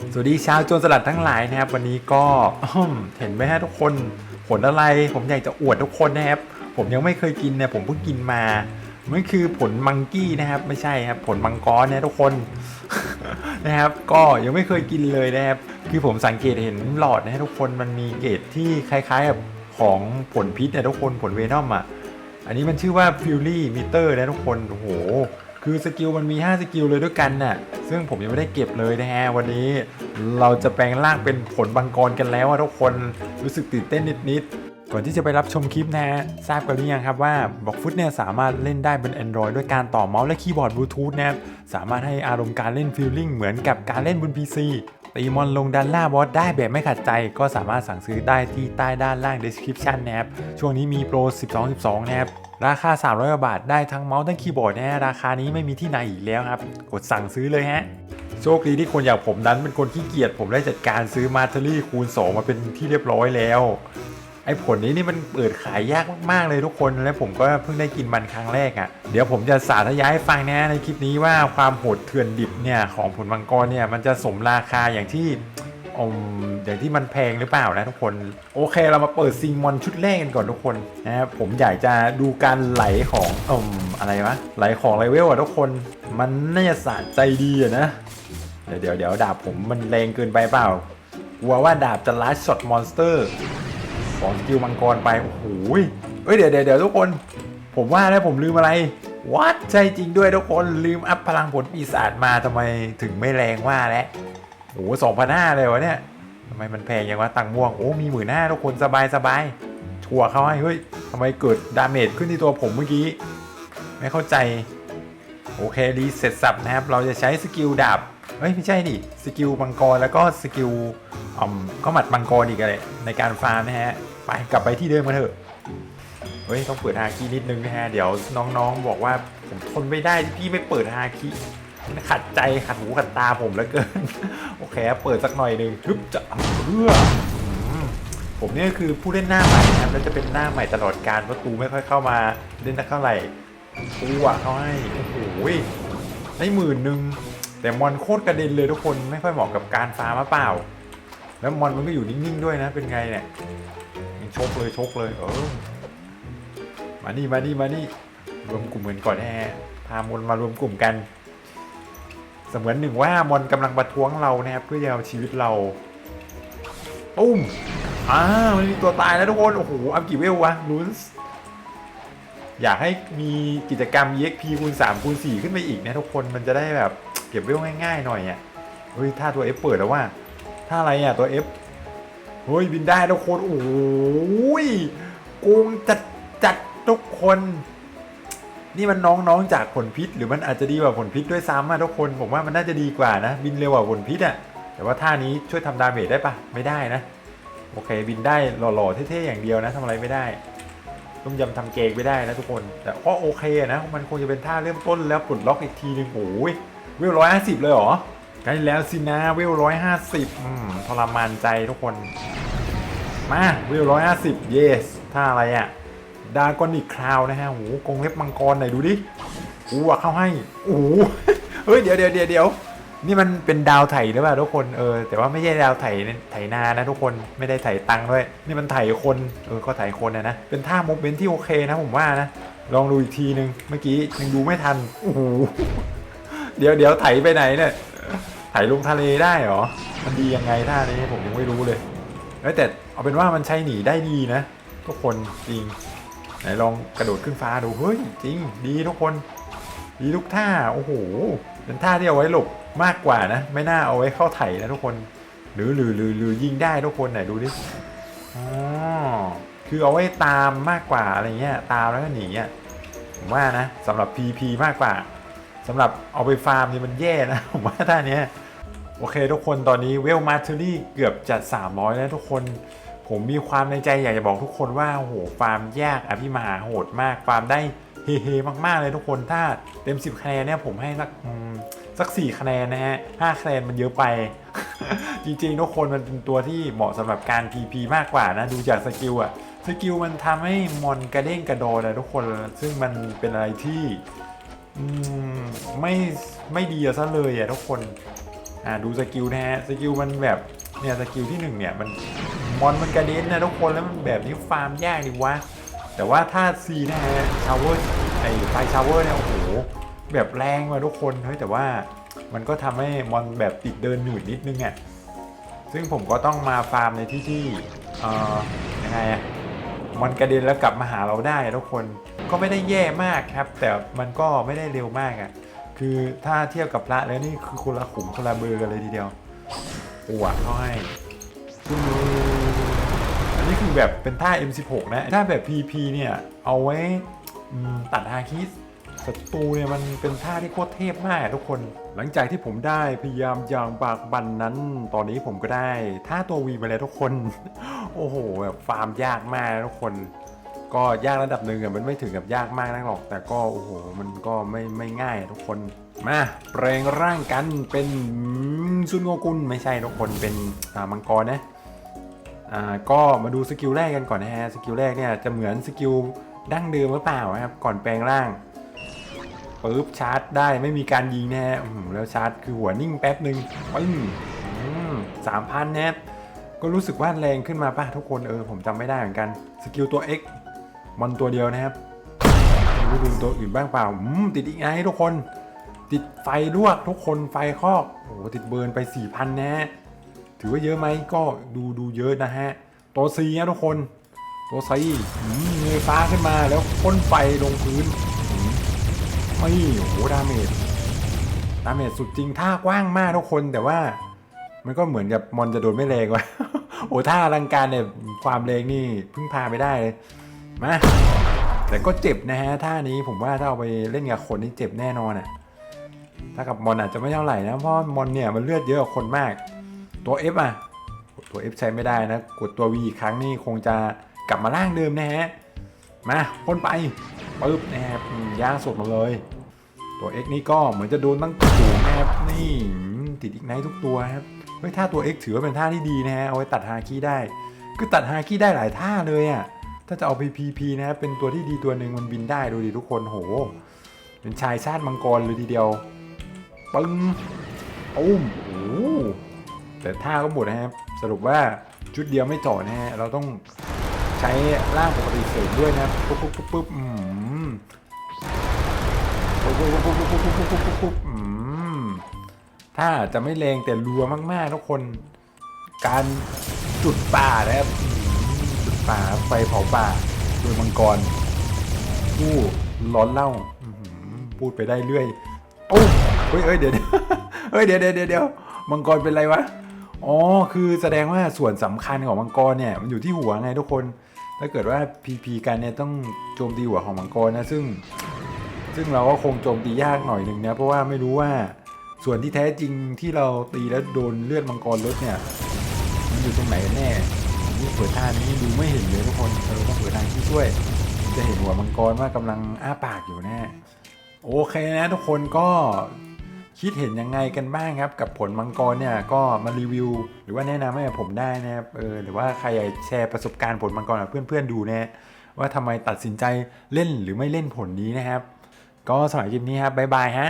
สวัสดีชาวโจรสลัดทั้งหลายนะครับ วันนี้ก็เห็นไหมฮะทุกคนผลอะไร ผมอยากจะอวดทุกคนนะครับ ผมยังไม่เคยกินเนี่ยผมเพิ่งกินมามันคือผลมังกี้นะครับ ไม่ใช่ครับ ผลมังกรนะทุกคนนะครับ ก็ยังไม่เคยกินเลยนะครับ คือผมสังเกตเห็นหลอดนะทุกคนมันมีเกรดที่คล้ายๆกับของผลพิษนี่ยทุกคนผลเวนอมอะอันนี้มันชื่อว่า Fury Meter นะทุกคนโอ้โห คือสกิลมันมี 5 สกิลเลยด้วยกันน่ะ ซึ่งผมยังไม่ได้เก็บเลยนะฮะวันนี้เราจะแปลงร่างเป็นผลบังกรกันแล้วอะทุกคนรู้สึกตื่นเต้นนิดๆ ก่อนที่จะไปรับชมคลิปนะฮะทราบกันหรือยังครับว่าบ็อกฟุตเนี่ยสามารถเล่นได้บน Android ด้วยการต่อเมาส์และคีย์บอร์ดบลูทูธนะครับสามารถให้อารมณ์การเล่นฟีลลิ่งเหมือนกับการเล่นบน PC ตีมอนลงดันล่าบอสได้แบบไม่ขัดใจ ก็สามารถสั่งซื้อได้ที่ใต้ด้านล่าง description นะครับ ช่วงนี้มีโปร 12-12 นะครับ ราคา 300 บาทได้ทั้งเมาส์ทั้งคีย์บอร์ดนะฮะราคานี้ไม่มีที่ไหนอีกแล้วครับ กดสั่งซื้อเลยฮะ โชคดีที่คนอย่างผมนั้นเป็นคนขี้เกียจผมได้จัดการซื้อมาเทอรี่คูณ 2 มาเป็นที่เรียบร้อยแล้ว ไอ้ผลนี้นี่มันเปิดขายยากมากๆเลยทุกคน และผมก็เพิ่งได้กินมันครั้งแรกอะ่ะ เดี๋ยวผมจะสาธยายให้ฟังนะในคลิปนี้ว่าความโหดเถื่อนดิบเนี่ยของผลมังกรเนี่ยมันจะสมราคาอย่างที่อมอย่างที่มันแพงหรือเปล่านะทุกคน โอเคเรามาเปิดซิงมอนชุดแรกกันก่อนทุกคนนะครับผมอยากจะดูการไหลของอมอะไรวะไหลของเลเวลอะทุกคน มันน่าจะสะใจดีอะนะเดี๋ยวเดี๋ยวเดี๋ยวดาบผมมันแรงเกินไปเปล่ากลัวว่าดาบจะลัดช็อตมอนสเตอร์ ของสกิลมังกรไป โอ้โหเอ้ยเดี๋ยวเดี๋ยวเดี๋ยวทุกคน ผมว่าแล้วผมลืมอะไรวัดใช่จริงด้วยทุกคนลืมอัพพลังผลปีศาจมาทำไมถึงไม่แรงว่าแล้วโอ้สองพันห้าเลยวะเนี่ยทำไมมันแพงอย่างวะตังม่วงโอ้มีหมื่นห้าทุกคนสบายสบายชัวร์เขาให้เฮ้ยทำไมเกิดดาเมจขึ้นที่ตัวผมเมื่อกี้ ไม่เข้าใจ โอเครีเซ็ตสับนะครับ เราจะใช้สกิลดาบเฮ้ยไม่ใช่ดิสกิลมังกรแล้วก็สกิลอ่อมก็หมัดมังกรอีกอะไรในการฟาร์มนะฮะ ไปกลับไปที่เดิมกันเถอะเฮ้ยต้องเปิดฮาคีนิดนึงนะฮะเดี๋ยวน้องๆบอกว่าผมทนไม่ได้ที่พี่ไม่เปิดฮาคีมันขัดใจขัดหูขัดตาผมเหลือเกิน โอเคเปิดสักหน่อยหนึ่งฮึบจะเพื่อผมเนี่ยคือผู้เล่นหน้าใหม่นะครับแล้วจะเป็นหน้าใหม่ตลอดการเพราะตูไม่ค่อยเข้ามาเล่นนักเท่าไหร่กูอะเขาให้โอ้โหได้หมื่นหนึ่งแต่มอนโคตรกระเด็นเลยทุกคนไม่ค่อยเหมาะกับการฟาร์มเปล่า แล้วมอนมันก็อยู่นิ่งๆด้วยนะเป็นไงเนี่ย ชกเลยชกเลยเออมานี่มานี่มานี่รวมกลุ่มกันก่อนแฮะพามอนมารวมกลุ่มกัน เสมือนหนึ่งว่ามอนกำลังประท้วงเรานะครับเพื่อจะเอาชีวิตเราตุ้มอ่ามันมีตัวตายแล้วทุกคนโอ้โหอัพกี่เวลวะลุ้นอยากให้มีกิจกรรม EXP คูณ3คูณ4ขึ้นไปอีกนะทุกคนมันจะได้แบบ เก็บเวลง่ายๆหน่อยอะเฮ้ยถ้าตัว F เปิดแล้วว่า ถ้าอะไรอะตัว F เฮ้ยบินได้ทุกคน โอ้ยโกงจัดจัดทุกคน นี่มันน้องๆจากผลพิษ หรือมันอาจจะดีกว่าผลพิษด้วยซ้ำอะทุกคนผมว่ามันน่าจะดีกว่านะ บินเร็วกว่าผลพิษอะแต่ว่าท่านี้ช่วยทำดาเมจได้ปะไม่ได้นะ โอเคบินได้หล่อๆเท่ๆอย่างเดียวนะทำอะไรไม่ได้ต้มยำทำเกงไม่ได้นะทุกคน แต่ก็โอเคนะมันคงจะเป็นท่าเริ่มต้นแล้วปลดล็อกอีกทีหนึงโอ้ยเวลร้อยห้าสิบเลยเหรอใกล้แล้วสินะเวลร้อยห้าสิบทรมานใจทุกคน มาเวร้อยห้าสิบเยสท่าอะไรอะดากอนิกคราวนะฮะโหกรงเล็บมังกรไหนดูดิกูอะเข้าให้โอ้โหเฮ้ยเดี๋ยวเดี๋ยวเดี๋ยวเดี๋ยวนี่มันเป็นดาวไถหรือเปล่าทุกคนเออแต่ว่าไม่ใช่ดาวไถไถนานะทุกคนไม่ได้ไถตังด้วย นี่มันไถคนเออก็ไถคนนะนะเป็นท่าโมเมนที่โอเคนะผมว่านะลองดูอีกทีนึงเมื่อกี้ยังดูไม่ทันโอ้โหเดี๋ยวเดี๋ยวไถไปไหนเนี่ยไถลงทะเลได้เหรอมันดียังไงท่านี้ผมยังไม่รู้เลย เอ้แต่เอาเป็นว่ามันใช้หนีได้ดีนะ ทุกคนจริงไหนลองกระโดดขึ้นฟ้าดูเฮ้ยจริง ดีทุกคน ดีทุกท่าโอ้โหเป็นท่าที่เอาไว้หลบมากกว่านะ ไม่น่าเอาไว้เข้าไถนะทุกคน หรือหรือหรือหรือยิงได้ทุกคนไหนดูดิอ๋อคือเอาไว้ตามมากกว่าอะไรเงี้ยตามแล้วก็หนีอะผมว่านะสำหรับ PP มากกว่าสำหรับเอาไปฟาร์มนี่มันแย่นะผมว่าท่าเนี้ย โอเคทุกคนตอนนี้เวลมาเทอรี่เกือบจะ 300 แล้วทุกคน ผมมีความในใจอยากจะบอกทุกคนว่าโอ้โหฟาร์มยากอภิมหาโหดมากฟาร์มได้เฮเฮมากๆเลยทุกคนถ้าเต็ม 10 คะแนนเนี่ยผมให้สักสัก 4 คะแนนนะฮะ5คะแนนมันเยอะไป จริงๆ ทุกคนมันเป็นตัวที่เหมาะสำหรับการ PP มากกว่านะ ดูจากสกิลอะสกิลมันทำให้มอนกระเด้งกระโดดเลยทุกคนซึ่งมันเป็นอะไรที่ไม่ไม่ดีซะเลยอะทุกคน อ่าดูสกิลนะฮะสกิลมันแบบเนี่ยสกิลที่หนึ่งเนี่ยมันมอนมันกระเด็นนะทุกคนแล้วมันแบบนี้ฟาร์มยากดิวะแต่ว่าถ้าซีนะฮะชาวเวอร์ไอไฟชาวเวอร์เนี่ยโอ้โหแบบแรงว่ะทุกคนเฮ้ยแต่ว่ามันก็ทำให้มอนแบบติดเดินหนืดนิดนึงอะซึ่งผมก็ต้องมาฟาร์มในที่ที่เอ่อยังไงอะมันกระเด็นแล้วกลับมาหาเราได้ทุกคนก็ไม่ได้แย่มากครับ แต่มันก็ไม่ได้เร็วมากอะ คือถ้าเทียบกับพระแล้วนี่คือคนละขุมคนละเบอร์กันเลยทีเดียวอวดเขาให้คืออันนี้คือแบบเป็นท่า M16 นะ ถ้าแบบ PP เนี่ย เอาไว้ตัดฮาคิสศัตรูเนี่ยมันเป็นท่าที่โคตรเทพมากทุกคน หลังจากที่ผมได้พยายามอย่างบากบันนั้น ตอนนี้ผมก็ได้ท่าตัววีมาแล้วทุกคน โอ้โหแบบฟาร์มยากมากทุกคน ก็ยากระดับหนึ่งอะมันไม่ถึงกับยากมากนักหรอก แต่ก็โอ้โหมันก็ไม่ไม่ง่ายทุกคนมาแปลงร่างกันเป็นซุนโงกุลไม่ใช่ทุกคนเป็นมังกรนะอ่าก็มาดูสกิลแรกกันก่อนนะฮะสกิลแรกเนี่ยจะเหมือนสกิลดั้งเดิมหรือเปล่าครับก่อนแปลงร่างปึ๊บชาร์จได้ไม่มีการยิงนะฮะแล้วชาร์จคือหัวนิ่งแป๊บหนึ่งปึ้งสามพันนะก็รู้สึกว่าแรงขึ้นมาป่ะทุกคนเออผมจำไม่ได้เหมือนกันสกิลตัว X มันตัวเดียวนะครับไม่ดูตัวอื่นบ้างเปล่าอืมติดอีกไงทุกคน ติดไฟลวกทุกคนไฟคอกโอ้โหติดเบิร์นไป4,000นะฮะถือว่าเยอะไหมก็ดูดูเยอะนะฮะตัวซีนะทุกคนตัวซีอืมเงยฟ้าขึ้นมาแล้วพ่นไฟลงพื้นอืมไม่โอ้โหดาเมจดาเมจสุดจริงท่ากว้างมากทุกคนแต่ว่า มันก็เหมือนกับมอนจะโดนไม่แรงว่ะโอ้ท่าอลังการเนี่ยความแรงนี่พึ่งพาไม่ได้เลย มาแต่ก็เจ็บนะฮะท่านี้ผมว่าถ้าเอาไปเล่นกับคนนี่เจ็บแน่นอนอะ่ะถ้ากับมอนอาจจะไม่เท่าไหร่นะเพราะมอนเนี่ยมันเลือดเยอะกว่าคนมาก ตัว F อะตัว F ใช้ไม่ได้นะกดตัว V อีกครั้งนี่คงจะกลับมาล่างเดิมนะฮะมาพ่นไปปึ๊บนะครับย่างสดมาเลย ตัว X นี่ก็เหมือนจะโดนตั้งถูนะครับนี่ติดอีกไนทุกตัวครับเฮ้ยท่าตัว X ถือว่าเป็นท่าที่ดีนะฮะเอาไว้ตัดฮาคิได้ คือตัดฮาคิได้หลายท่าเลยอะ ถ้าจะเอา PPP นะครับเป็นตัวที่ดีตัวหนึ่งมันบินได้ดูดิทุกคนโหเป็นชายชาติมังกรเลยทีเดียวปึ้งตุ้มโอ้โหแต่ท่าก็หมดนะครับสรุปว่าชุดเดียวไม่จอดนะฮะเราต้องใช้ร่างปกติเสริมด้วยนะปุ๊บปุ๊บปุ๊บปุ๊บอืมปุ๊บปุ๊บปุ๊บปุ๊บปุ๊บปุ๊บปุ๊บปุ๊บปุ๊บอืมถ้าจะไม่แรงแต่รัวมากๆทุกคน การจุดป่านะครับ ป่าไฟเผาป่า โดยมังกร ผู้ร้อนเล่าอื้อหือพูดไปได้เรื่อยโอ้เฮ้ยเอ้ยเดี๋ยวเฮ้ยเดี๋ยวเดี๋ยวเดี๋ยวเดี๋ยวมังกรเป็นไรวะอ๋อคือแสดงว่าส่วนสำคัญของมังกรเนี่ยมันอยู่ที่หัวไงทุกคน ถ้าเกิดว่า PP กันเนี่ยต้องโจมตีหัวของมังกรนะซึ่ง ซึ่งเราก็คงโจมตียากหน่อยหนึ่งนะเพราะว่าไม่รู้ว่าส่วนที่แท้จริงที่เราตีแล้วโดนเลือดมังกรลดเนี่ย มันอยู่ตรงไหนกันแน่ นี่เปิดท่านี้ดูไม่เห็นเลยทุกคนเออต้องเปิดทางที่ช่วย จะเห็นหัวมังกรว่ากำลังอ้าปากอยู่แน่โอเคนะทุกคนก็คิดเห็นยังไงกันบ้างครับ กับผลมังกรเนี่ยก็มารีวิว หรือว่าแนะนำให้ผมได้นะครับเออหรือว่าใครอยากแชร์ประสบการณ์ผลมังกรกับเพื่อนๆดูนะว่าทำไมตัดสินใจเล่นหรือไม่เล่นผลนี้นะครับ ก็สำหรับคลิปนี้ครับบ๊ายบายฮะ